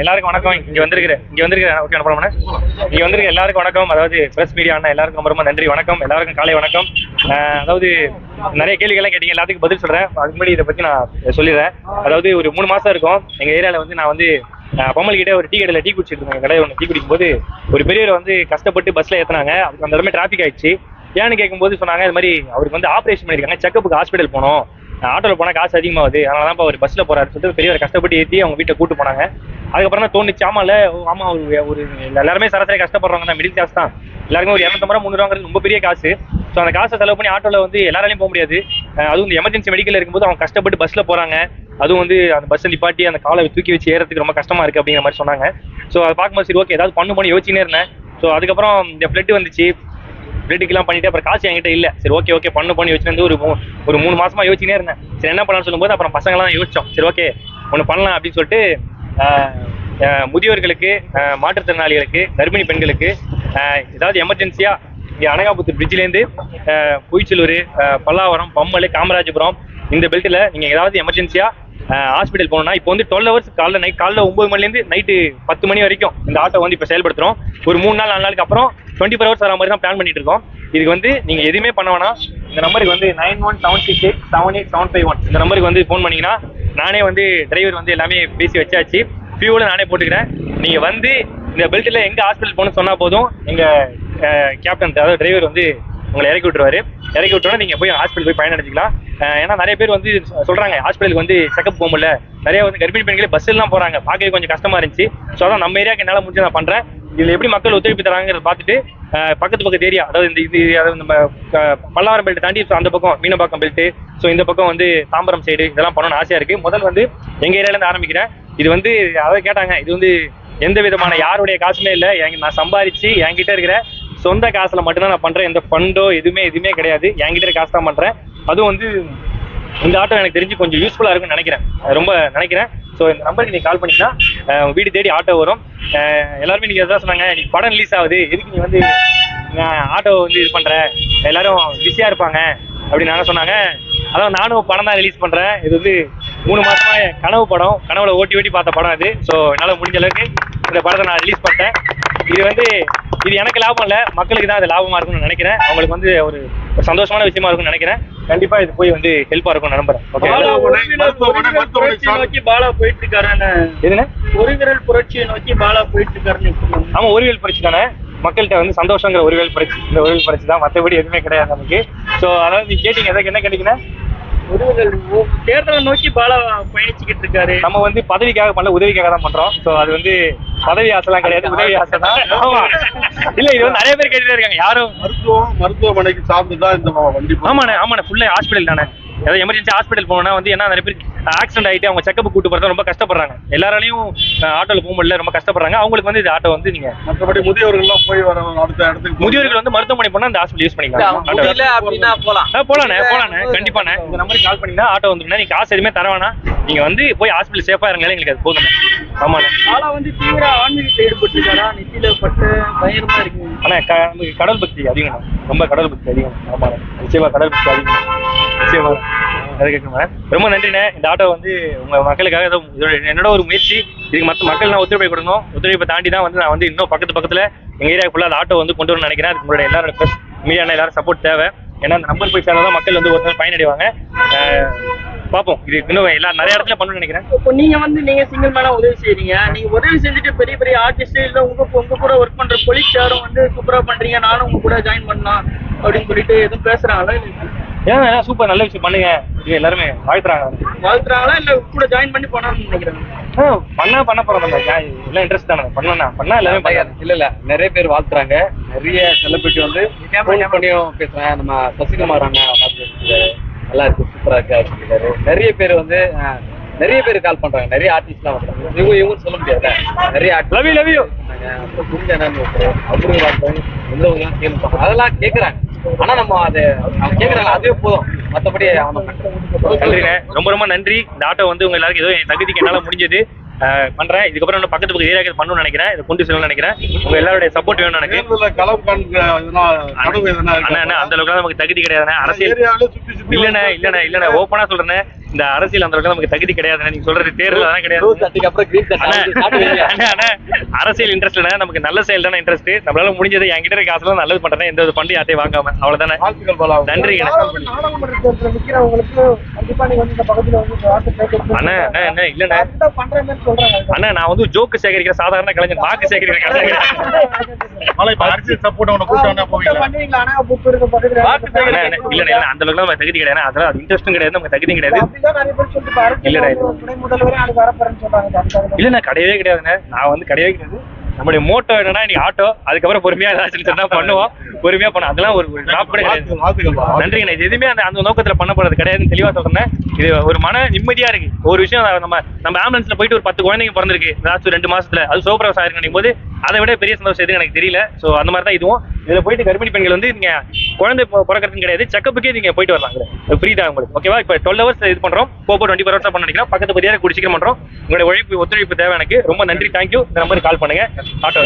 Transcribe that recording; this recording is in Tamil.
எல்லாருக்கும் வணக்கம். இங்க வந்திருக்கிற இங்க வந்திருக்கிற ஓகே அனுப்பலாமா இங்க வந்திருக்க எல்லாருக்கும் வணக்கம். அதாவது பிரஸ் மீடியா அண்ணா எல்லாருக்கும் ரொம்ப நன்றி வணக்கம். எல்லாருக்கும் காலை வணக்கம். அதாவது நிறைய கேள்விகள்லாம் கேட்டீங்க. எல்லாத்துக்கும் பதில் சொல்றேன். அதுக்கு முன்னாடி இதை பத்தி நான் சொல்லிடுறேன். அதாவது ஒரு மூணு மாசம் இருக்கும். எங்க ஏரியால வந்து நான் வந்து பொம்மல் கிட்ட ஒரு டீ கடையில் டீ குடிச்சிட்டு இருந்தேன். கடை ஒன்று டீ குடிக்கும் போது ஒரு பெரியவர் வந்து கஷ்டப்பட்டு பஸ்ல ஏத்துனாங்க. அதுக்கு அந்த இடமே டிராஃபிக் ஆயிடுச்சு. ஏன்னு கேட்கும்போது சொன்னாங்க இது மாதிரி அவருக்கு வந்து ஆப்ரேஷன் பண்ணிருக்காங்க செக்கப்புக்கு ஹாஸ்பிட்டல் போனோம். ஆட்டோவில் போனால் காசு அதிகமாகுது. அதனால தான் அவர் பஸ்ஸில் போகிறாரு சொல்லிட்டு பெரியவர் கஷ்டப்பட்டு ஏற்றி அவங்க வீட்டை கூட்டு போனாங்க. அதுக்கப்புறம் தான் தோணுச்சு ஆமாம் இல்லை ஆமா ஒரு ஒரு எல்லாருமே சராசரி கஷ்டப்படுறவங்க தான் மிடில் கிளாஸ் தான். எல்லாருமே ஒரு இரநூத்தம்பது ரூபா முந்நூறுவாங்கிறது ரொம்ப பெரிய காசு. ஸோ அந்த காசை செலவு பண்ணி ஆட்டோவில் வந்து எல்லாராலையும் போக முடியாது. அதுவும் இந்த எமர்ஜென்சி மெடிக்கல் இருக்கும்போது அவங்க கஷ்டப்பட்டு பஸ்ஸில் போகிறாங்க அதுவும் வந்து அந்த பஸ்ஸில் நிப்பாட்டி அந்த காலை தூக்கி வச்சு ஏறதுக்கு ரொம்ப கஷ்டமாக இருக்குது அப்படிங்கிற மாதிரி சொன்னாங்க. ஸோ அதை பார்க்கும்போது சரி ஓகே ஏதாவது பண்ணு பண்ணி யோசிச்சுனே இருந்தேன். ஸோ அதுக்கப்புறம் இந்த ஃப்ளட் வந்துச்சு. பிளட்டுக்கெல்லாம் பண்ணிட்டு அப்புறம் காசு என்கிட்ட இல்லை. சரி ஓகே ஓகே பண்ணு பண்ணி வச்சுருந்து ஒரு ஒரு மூணு மாசமா யோசிச்சுனே இருந்தேன். சரி என்ன பண்ணலாம்னு சொல்லும்போது அப்புறம் பசங்களாம் யோசிச்சோம். சரி ஓகே ஒன்று பண்ணலாம் அப்படின்னு சொல்லிட்டு முதியோர்களுக்கு மாற்றுத்திறனாளிகளுக்கு கர்ப்பிணி பெண்களுக்கு ஏதாவது எமர்ஜென்சியா இங்கே அனகாபுத்தூர் பிரிட்ஜிலேருந்து பொய்ச்சலூர் பல்லாவரம் பம்மல் காமராஜபுரம் இந்த பெல்ட்டில் நீங்கள் ஏதாவது எமர்ஜென்சியா ஹாஸ்பிட்டல் போகணும்னா இப்போ வந்து டுவெல் ஹவர்ஸ் காலைல நைட் காலைல ஒம்பது மணிலேருந்து நைட்டு பத்து மணி வரைக்கும் இந்த ஆட்டோ வந்து இப்போ செயல்படுத்துகிறோம் ஒரு மூணு நாள் நாலு நாளுக்கு அப்புறம் டுவெண்ட்டி ஃபோர் ஹவர்ஸ் வர மாதிரி தான் பிளான் பண்ணிட்டு இருக்கோம் இதுக்கு வந்து நீங்க எதுவுமே பண்ண வேணாம். இந்த நம்பருக்கு வந்து nine one seven six eight seven eight seven five one இந்த நம்பருக்கு வந்து ஃபோன் பண்ணீங்கன்னா நானே வந்து டிரைவர் வந்து எல்லாமே பேசி வச்சாச்சு. ஃபியூவில் நானே போட்டுக்கிறேன். நீங்க வந்து இந்த பெல்ட்டில் எங்க ஹாஸ்பிட்டல் போகணும்னு சொன்னா போதும். எங்க கேப்டன் அதாவது டிரைவர் வந்து உங்களை இறக்கி விட்டுருவாரு. இறக்கி விட்டோன்னா நீங்கள் போய் ஹாஸ்பிட்டல் போய் பயனடைஞ்சிக்கலாம் ஏன்னா நிறைய பேர் வந்து சொல்கிறாங்க ஹாஸ்பிட்டலுக்கு வந்து செக்அப் போக முடியல. நிறைய வந்து கர்ப்பிணி பெண்களே பஸ்ஸெல்லாம் போகிறாங்க பார்க்கவே கொஞ்சம் கஷ்டமாக இருந்துச்சு. ஸோ அதான் நம்ம ஏரியாவுக்கு என்னால் முடிஞ்சு நான் பண்ணுறேன் இதுல எப்படி மக்கள் ஒத்துழைப்பு தராங்கிறத பார்த்துட்டு பக்கத்து பக்கத்து ஏரியா அதாவது இந்த இது அதாவது நம்ம அஹ், பல்லாவரம் பெல்ட் தாண்டி அந்த பக்கம் மீனம்பாக்கம் பெல்ட் ஸோ இந்த பக்கம் வந்து தாம்பரம் சைடு இதெல்லாம் பண்ணணும்னு ஆசையா இருக்கு. முதல் வந்து எங்க ஏரியால இருந்து ஆரம்பிக்கிறேன். இது வந்து அதை கேட்டாங்க இது வந்து எந்த விதமான யாருடைய காசுமே இல்லை. நான் சம்பாரிச்சு என்கிட்ட இருக்கிற சொந்த காசுல மட்டும்தான் நான் பண்றேன். எந்த ஃபண்டோ எதுவுமே எதுவுமே கிடையாது. என்கிட்ட காசு தான் பண்றேன். அதுவும் வந்து இந்த ஆட்டோ எனக்கு தெரிஞ்சு கொஞ்சம் யூஸ்ஃபுல்லா இருக்கும்னு நினைக்கிறேன். ரொம்ப நினைக்கிறேன். ஸோ இந்த நம்பருக்கு நீ கால் பண்ணீங்கன்னா வீடு தேடி ஆட்டோ வரும். எல்லாருமே நீங்க எதாவது சொன்னாங்க நீ படம் ரிலீஸ் ஆகுது. எதுக்கு நீ வந்து ஆட்டோ வந்து இது பண்ற? எல்லாரும் பிஸியா இருப்பாங்க அப்படின்னு சொன்னாங்க. அதான் நானும் படம் தான் ரிலீஸ் பண்றேன். இது வந்து மூணு மாசமா கனவு படம். கனவுல ஓட்டி ஓட்டி பார்த்த படம் இது ஸோ என்னால் முடிஞ்ச அளவுக்கு இந்த படத்தை நான் ரிலீஸ் பண்ணிட்டேன். இது வந்து இது எனக்கு லாபம் இல்லை. மக்களுக்கு தான் அது லாபமா இருக்கும்னு நினைக்கிறேன். அவங்களுக்கு வந்து ஒரு ஒரு சந்தோஷமான விஷயமா இருக்கும்னு நினைக்கிறேன். கண்டிப்பா இது போய் வந்து ஹெல்ப்பா இருக்கும்னு நம்புறேன். ஒரு. நோக்கி பாலா போயிட்டு இருக்காருன்னு ஒரு விரல் புரட்சியை நோக்கி பாலா போயிட்டு இருக்காருன்னு. ஆமா ஒருவியல் பரிசு தானே? மக்கள்கிட்ட வந்து சந்தோஷங்கிற ஒருவியல் பரிசு இந்த ஒருவியல் பரிசு தான். மற்றபடி எதுவுமே கிடையாது நமக்கு. ஸோ அதாவது நீங்க கேட்டீங்க எதுக்கு என்ன ஒரு ஓ- தேர்தலை நோக்கி பாலா பயணிச்சுக்கிட்டு இருக்காரு. நம்ம வந்து பதவிக்காக பண்ணல உதவிக்காக தான் பண்றோம். ஸோ அது வந்து பதவி ஆசைலாம் கிடையாது உதவி ஆசை தான் ஆமா. இல்ல இது வந்து நிறைய பேர் கேட்டுட்டே இருக்காங்க. யாரும் மருத்துவம் மருத்துவமனைக்கு சார்ந்துதான் இந்த வண்டி. ஆமாண்ணே ஆமாண்ணே ஃபுல்லா ஹாஸ்பிட்டல் தானே. ஏதாவது எமர்ஜென்சி ஹாஸ்பிட்டல் போனா வந்து என்ன நிறைய பேர் ஆக்சிடென்ட் ஆயிட்டு அவங்க செக்கப் கூட்டு போறது ரொம்ப கஷ்டப்படுறாங்க. எல்லாராலையும் ஆட்டோல போக முடியல ரொம்ப கஷ்டப்படுறாங்க. அவங்களுக்கு வந்து இந்த ஆட்டோ வந்து நீங்க மற்றபடி முதியவர்கள் எல்லாம் போய் வர அடுத்த இடத்துக்கு முதியோர்கள் வந்து மருத்துவமனை போனா இந்த ஹாஸ்பிட்டல் யூஸ் பண்ணிக்கலாம். ஆ, போலாண்ணே போலாண்ணே கண்டிப்பாண்ணே இந்த நம்பருக்கு கால் பண்ணீங்கன்னா ஆட்டோ வந்துருண்ணே நீங்க காசு எதுவுமே தர வேணாம். நீங்க வந்து போய் ஹாஸ்பிட்டல் சேஃபா இருங்க எங்களுக்கு அது போதும் ஆமாண்ணே. பாலா வந்து தீவிர ஆன்மீகத்தில் ஈடுபட்டு இருக்காரா நெத்தியில பட்டு பயங்கரமா இருக்கு. நமக்கு கடல் பக்தி அதிகம் ரொம்ப கடல் பக்தி அதிகம். ஆமாண்ணே. நிச்சயமா கடல் பக்தி அதிகம் நிச்சயமா. ரொம்ப நன்றிண்ணே. இந்த ஆட்டோ வந்து உங்க மக்களுக்காக ஏதோ என்னோட ஒரு முயற்சி. இதுக்கு மற்ற மக்கள் நான் ஒத்துழைப்பு கொடுக்கணும் ஒத்துழைப்பை தாண்டி தான் வந்து நான் வந்து இன்னும் பக்கத்து பக்கத்துல எங்க ஏரியா ஃபுல்லாக அந்த ஆட்டோ வந்து கொண்டு வரணும்னு நினைக்கிறேன். அதுக்கு உங்களோட எல்லாரோட ப்ரெஸ் மீடியான எல்லாரும் சப்போர்ட் தேவை. ஏன்னா அந்த நம்பர் போய் சேர்ந்தா மக்கள் வந்து ஒரு நாள் பயனடைவாங்க. பார்ப்போம். இது இன்னும் எல்லா நிறைய இடத்துல பண்ணணும்னு நினைக்கிறேன். இப்போ நீங்க வந்து நீங்க சிங்கிள் மேனா உதவி செய்யறீங்க நீங்க உதவி செஞ்சுட்டு பெரிய பெரிய ஆர்டிஸ்ட் இல்ல உங்க உங்க கூட ஒர்க் பண்ற கொலிக் யாரும் வந்து சூப்பரா பண்றீங்க. நானும் உங்க கூட ஜாயின் பண்ணலாம் அப்படின்னு சொல்லிட்டு எதுவும் பேசுறாங்களா இல்ல ஏன் சூப்பர் நல்ல விஷயம் பண்ணுங்க. எல்லாருமே வாழ்த்துறாங்க. வாழ்த்துறாங்களா இல்ல கூட ஜாயின் பண்ணி பண்ணணும்னு நினைக்கிறாங்க? ஆ, பண்ணா பண்ண போறோம் எல்லாம் இன்ட்ரெஸ்ட் தானே. பண்ணலாம். பண்ணா எல்லாமே பண்ணலாம். இல்ல இல்ல. நிறைய பேர் வாழ்த்துறாங்க. நிறைய செலிபிரிட்டி வந்து phone பண்ணியும் பேசுறேன் நம்ம சசிகுமார் அண்ணா. நல்லா இருக்கு. சூப்பரா இருக்கு. நிறைய பேர் வந்து நிறைய பேர் கால் பண்றாங்க. நிறைய ஆர்டிஸ்ட்லாம் வந்தாங்க இவங்க இவங்க சொல்ல முடியாது? நிறைய artist Love you, love you. சொன்னாங்க. அப்புறம் குஞ்சனன் ஆனா நம்ம அது அவங்க கேக்குறாங்க அதுவே போதும். மத்தபடி அவனை நன்றிண்ணே. ரொம்ப ரொம்ப நன்றி. இந்த ஆட்டோ வந்து உங்க எல்லாருக்கும் ஏதோ என் தகுதிக்கு என்னால முடிஞ்சது. பண்றேன். இதுக்கப்புறம் இன்னும் பக்கத்து பக்கத்து ஏரியாக்கு பண்ணணும்னு நினைக்கிறேன். இதை கொண்டு செல்லணும்னு நினைக்கிறேன். உங்க எல்லாருடைய சப்போர்ட் வேணும் எனக்கு. அந்த அளவுக்கு நமக்கு தகுதி கிடையாதுண்ணே. அரசியல் இல்லண்ணே இல்லண்ணே இல்லண்ணே. ஓப்பனா சொல்றேன் இந்த அரசியல் அந்த அளவுக்கு நமக்கு தகுதி கிடையாது நீங்க சொல்றது தேர்தல் அதெல்லாம் ப்ளூ கிடையாது அரசியல் இன்ட்ரெஸ்ட் இல்ல நமக்கு நல்ல செயல் தானே இன்ட்ரெஸ்ட் நம்மளால முடிஞ்சது என்கிட்ட இருக்க காசுல நல்லது பண்றேன். எந்த ஒரு ஃபண்டு யார்ட்டையும் வாங்காம. அவ்வளவுதானே? நன்றி. அண்ணா அண்ணா அண்ணா இல்லண்ணா. அதுதான் பண்றேன்னு சொல்றாங்க. அண்ணா நான் வந்து ஜோக்கு சேகரிக்கிற சாதாரண கலைஞர் வாக்கு சேகரிக்கிற கலைஞர் அந்த அளவுக்கு நம்ம தகுதி கிடையாது. அதெல்லாம் அது இன்ட்ரெஸ்டும் கிடையாது. நமக்கு தகுதியும் கிடையாது. இல்லடா, இல்ல நான் கிடையவே கிடையாதுண்ணே நான் வந்து கிடையவே கிடையாது. நம்முடைய மோட்டோ என்னன்னா இன்னைக்கு ஆட்டோ அதுக்கப்புறம் பொறுமையா ஏதாச்சும் சொன்னா பண்ணுவோம். பொறுமையா பண்ணுவோம் அதெல்லாம் ஒரு டிராப் கிடையாது. நன்றிங்க இது எதுவுமே அந்த அந்த நோக்கத்துல பண்ண போறது கிடையாதுன்னு தெளிவா சொல்றேன் இது ஒரு மன நிம்மதியா இருக்கு. ஒரு விஷயம் நம்ம நம்ம ஆம்புலன்ஸ்ல போயிட்டு ஒரு பத்து குழந்தைங்க பிறந்திருக்கு. லாஸ்ட் ரெண்டு மாசத்துல. அது சோப்ரவசம் ஆயிருக்கும் போது அதை விட பெரிய சந்தோஷம் எதுவும் எனக்கு தெரியல. சோ அந்த மாதிரி தான் இதுவும். இதுல போயிட்டு கர்ப்பிணி பெண்கள் வந்து நீங்க குழந்தை பிறக்கறதுன்னு கிடையாது. செக்கப்புக்கே நீங்க போயிட்டு வரலாம் ஃப்ரீ தான் உங்களுக்கு. ஓகேவா இப்போ டுவெல் ஹவர்ஸ் இது பண்றோம். போப்போ டுவெண்ட்டி ஃபோர் ஹவர்ஸ் பண்ண நினைக்கிறோம் பக்கத்து பத்தியா கூடி சீக்கிரம் பண்றோம். உங்களுடைய உழைப்பு ஒத்துழைப்பு தேவை எனக்கு. ரொம்ப நன்றி. தேங்க்யூ இந்த நம்பருக்கு கால் பண்ணுங்க. ஆட்டோ